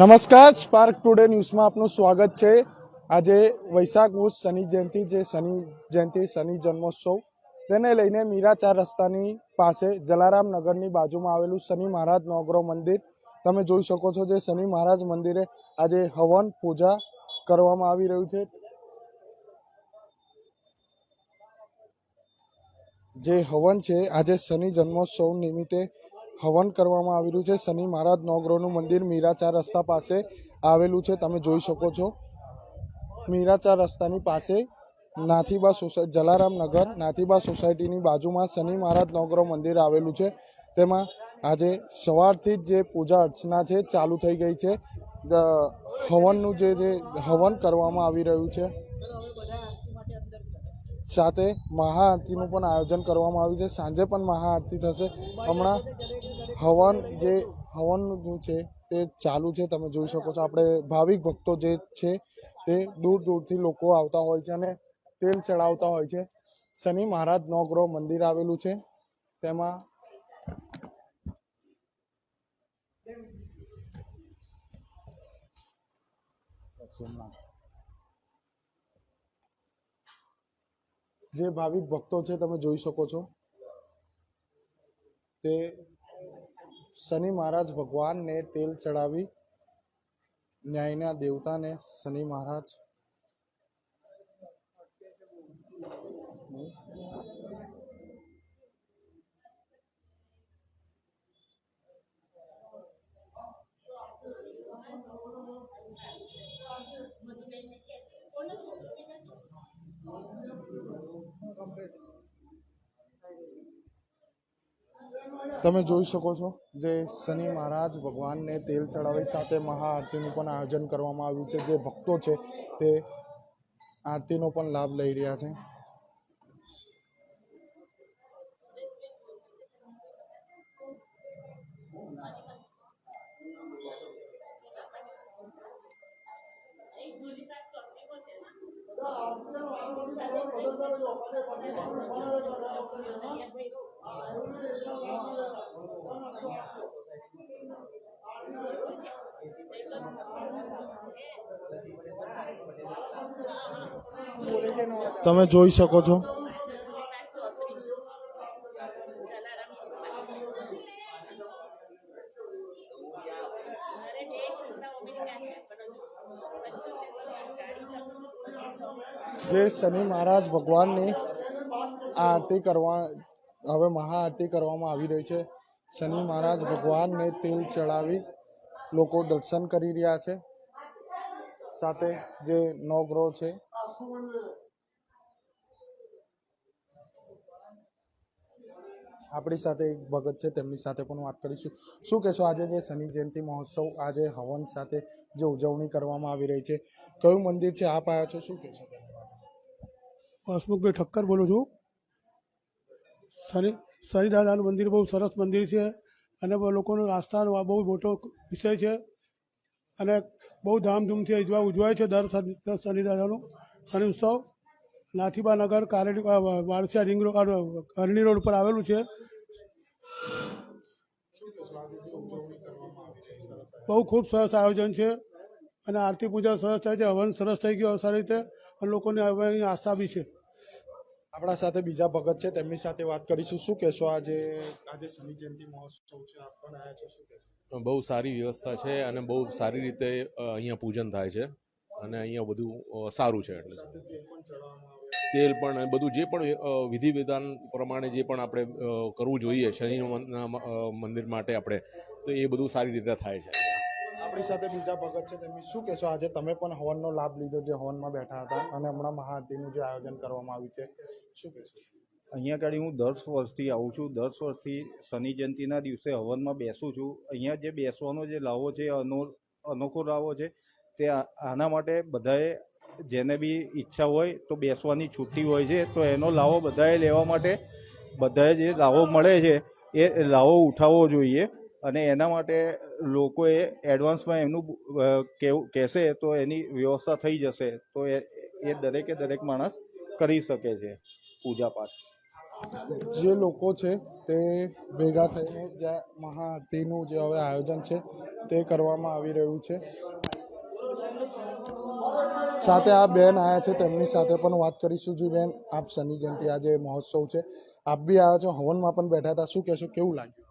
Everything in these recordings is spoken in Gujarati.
નમસ્કાર સ્પાર્ક ટુડે ન્યૂઝમાં આપનું સ્વાગત છે. આજે વૈશાખ ઉસ શનિ જયંતિ, જે શનિ જયંતિ, શનિ જન્મોત્સવ, તેને લઈને મીરા ચાર રસ્તાની પાસે જલારામ નગરની બાજુમાં આવેલું શનિ મહારાજ નવગ્રહ મંદિર. તમે જોઈ શકો છો જે શનિ મહારાજ મંદિરે આજે હવન પૂજા કરવામાં આવી રહ્યું છે. જે હવન છે, આજે શનિ જન્મોત્સવ નિમિત્તે હવન કરવામાં આવી રહ્યું છે. શનિ મહારાજ નવગ્રહનું મંદિર મીરાચાર રસ્તા પાસે આવેલું છે. તમે જોઈ શકો છો. મીરાચાર રસ્તાની પાસે નાથીબા સોસાયટી જલારામ નગર નાથીબા સોસાયટીની બાજુમાં શનિ મહારાજ નવગ્રહ મંદિર આવેલું છે. તેમાં આજે સવારથી જ જે પૂજા અર્ચના છે ચાલુ થઈ ગઈ છે. હવનનું જે જે હવન કરવામાં આવી રહ્યું છે. સાથે મહાઆરતીનું પણ આયોજન કરવામાં આવ્યું છે. સાંજે પણ મહાઆરતી થશે. હમણાં હવન જે હવનનું છે તે ચાલુ છે, તમે જોઈ શકો છો. આપણે ભાવિક ભક્તો જે છે તે દૂર દૂરથી લોકો આવતા હોય છે અને તેલ ચડાવતા હોય છે. શનિ મહારાજ નવગ્રહ મંદિર આવેલું છે. તેમાં જે ભાવિક ભક્તો છે, તમે જોઈ શકો છો. તે શનિ મહારાજ ભગવાનને તેલ ચડાવી ન્યાયના દેવતાને શનિ મહારાજ તમે જોઈ શકો છો, જે શનિ મહારાજ ભગવાનને તેલ ચડાવી સાથે મહાઆરતીનું પણ આયોજન કરવામાં આવ્યું છે. જે ભક્તો છે, તે આરતીનો પણ લાભ લઈ રહ્યા છે. તમે જોઈ શકો છો. જે શનિ મહારાજ ભગવાનની આરતી કરવા હવે મહાઆરતી કરવામાં આવી રહી છે. શનિ મહારાજ ભગવાનને તેલ ચડાવી લોકો દર્શન કરી રહ્યા છે. સાથે જે નવગ્રહ છે. આપણી સાથે એક ભગત છે, તેમની સાથે પણ વાત કરીશું. શું કહેશો આજે જે શનિ જયંતિ મહોત્સવ, આજે હવન સાથે જે ઉજવણી કરવામાં આવી રહી છે? કયું મંદિર છે? આપ આવ્યા છો, શું કહેશો? હસમુખભાઈ ઠક્કર બોલું છું. શનિ, શનિદાદાનું મંદિર બહુ સરસ મંદિર છે અને લોકોનો આસ્થાનો બહુ મોટો વિષય છે અને બહુ ધામધૂમથી ઉજવા, ઉજવાય છે દર શનિદાદાનો શનિ ઉત્સવ. નાથીબા નગર કારેલી વારસિયા રિંગ રોડ અરણી રોડ પર આવેલું છે. બહુ ખૂબ સરસ આયોજન છે અને આરતી પૂજા સરસ થાય છે, હવન સરસ થઈ ગયો સારી રીતે અને લોકોની હવે આસ્થા બી છે. આપણા સાથે બીજા ભગત છે તેમની સાથે વાત કરીશું. શું કહેશો આજે? આજે શનિ જયંતિ મહોત્સવ છે આપ પણ આવ્યા છો શું કહેશો? બહુ સારી વ્યવસ્થા છે અને બહુ સારી રીતે અહીંયા પૂજન થાય છે અને અહીંયા બધું સારું છે એટલે. તેલ પણ તેલ પણ અને બધું જે પણ વિધિ વિધાન પ્રમાણે જે પણ આપણે કરવું જોઈએ શનિ મંદિર માટે આપણે તો એ બધું સારી રીતે થાય છે આપણી સાથે બીજા ભગત છે તેમની શું કહેશો? આજે તમે પણ હવનનો લાભ લીધો જે હવનમાં બેઠા હતા અને હમણાં મહાઆરતીનું જે આયોજન કરવામાં આવ્યું છે. શું કહેશો અહીંયા આગળ હું દસ વર્ષથી આવું છું. દસ વર્ષથી શનિ જયંતિના દિવસે હવનમાં બેસું છું. અહીંયા જે બેસવાનો જે લાવો છે, અનો, અનોખો લાવો છે, તે આના માટે બધાએ જેને બી ઈચ્છા હોય તો બેસવાની છૂટી હોય છે. તો એનો લાવો બધાએ લેવા માટે બધાએ જે લાવો મળે છે, એ લાવો ઉઠાવવો જોઈએ. અને એના માટે લોકોએ એડવાન્સમાં એમનું કેવું, કહેશે તો એની વ્યવસ્થા થઈ જશે. તો એ દરેકે દરેક માણસ કરી શકે છે. પૂજા પાઠ. જે લોકો છે તે ભેગા થઈને જે મહાઆરતીનું જે હવે આયોજન છે તે કરવામાં આવી રહ્યું છે. સાથે આ બેન આવ્યા છે તેમની સાથે પણ વાત કરીશું. જી બેન આપ શનિ જયંતિ આજે મહોત્સવ છે. આપ બી આવ્યા છો? હવનમાં પણ બેઠા હતા. શું કહેશો? કેવું લાગ્યું?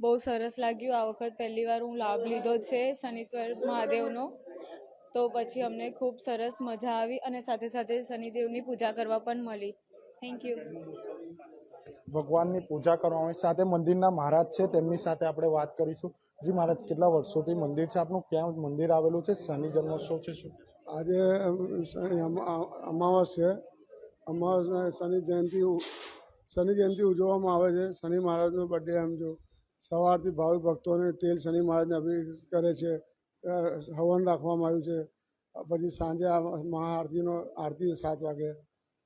બહુ સરસ લાગ્યું. આ વખત પહેલી વાર હું લાભ લીધો છે શનિશ્વર મહાદેવનો. તો પછી અમને ખૂબ સરસ મજા આવી અને સાથે સાથે શનિદેવની પૂજા કરવા પણ મળી. થેન્ક યુ ભગવાનની પૂજા કરવામાં સાથે મંદિરના મહારાજ છે તેમની સાથે આપણે વાત કરીશું. જી મહારાજ કેટલા વર્ષોથી મંદિર છે? આપનું ક્યાં મંદિર આવેલું છે? શનિ જન્મોત્સવ છે શું? આજે અમાવાસ છે. અમાવાસ શનિ જયંતિ શનિ જયંતિ ઉજવવામાં આવે છે. શનિ મહારાજનો બર્થડે એમ જો. સવારથી ભાવિ ભક્તોને તેલ શનિ મહારાજને અભિષેક કરે છે. હવન રાખવામાં આવ્યું છે. પછી સાંજે મહાઆરતીનો આરતી સાત વાગે.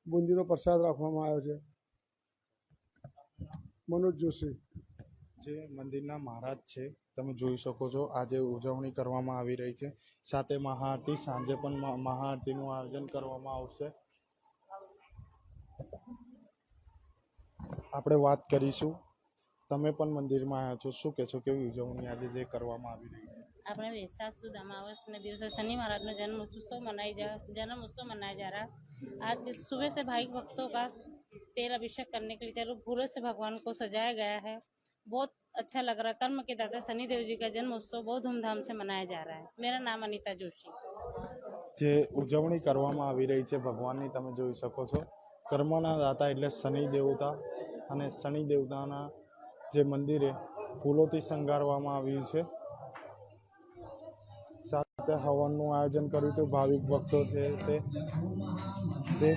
બુંદીનો પ્રસાદ રાખવામાં આવ્યો છે. મનોજ જોશી. જે મંદિરના મહારાજ છે, તમે જોઈ શકો છો આજે ઉજવણી કરવામાં આવી રહી છે. સાથે મહાઆરતી, સાંજે પણ મહાઆરતીનું આયોજન કરવામાં આવશે. આપણે વાત કરીશું. તમે પણ મંદિરમાં આવ્યા છો, શું કહેશો, કેવી ઉજવણી આજે જે કરવામાં આવી રહી છે? આપણે वैशाख सुद अमावस के दिवस शनि महाराज का जन्म उत्सव मनाई जा जन्म उत्सव मनाया जा रहा है आज के सुबह से भाई भक्तों का तेल अभिषेक करने के लिए चारों फूलों से भगवान को सजाया गया है बहुत अच्छा लग रहा है कर्म के दाता शनि देव जी का जन्म उत्सव बहुत धूमधाम से मनाया जा रहा है मेरा नाम अनीता जोशी જે ઉજવણી કરવામાં આવી રહી છે ભગવાનની તમે જોઈ શકો છો કર્મના દાતા એટલે શનિ દેવતા અને શનિ દેવતાના જે મંદિરે ફૂલોથી શણગારવામાં આવ્યું છે સાથે હવનનું આયોજન કર્યું હતું. ભાવિક ભક્તો છે તે. તે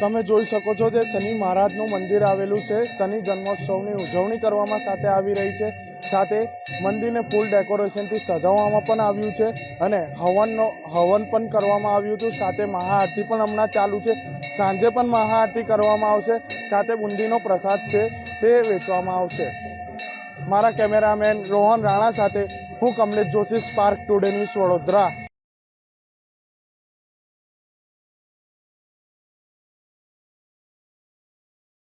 તમે જોઈ શકો છો જે શનિ મહારાજનું મંદિર આવેલું છે. શનિ જન્મોત્સવની ઉજવણી કરવામાં સાથે આવી રહી છે. સાથે મંદિરને ફૂલ ડેકોરેશનથી સજાવવામાં પણ આવ્યું છે અને હવનનો, હવન પણ કરવામાં આવ્યું હતું. સાથે મહાઆરતી પણ હમણાં ચાલુ છે. સાંજે પણ મહાઆરતી કરવામાં આવશે. સાથે બુંદીનો પ્રસાદ છે તે વેચવામાં આવશે. મારા કેમેરામેન રોહન રાણા સાથે હું Kamlesh Joshi Spark Today News Vadodara.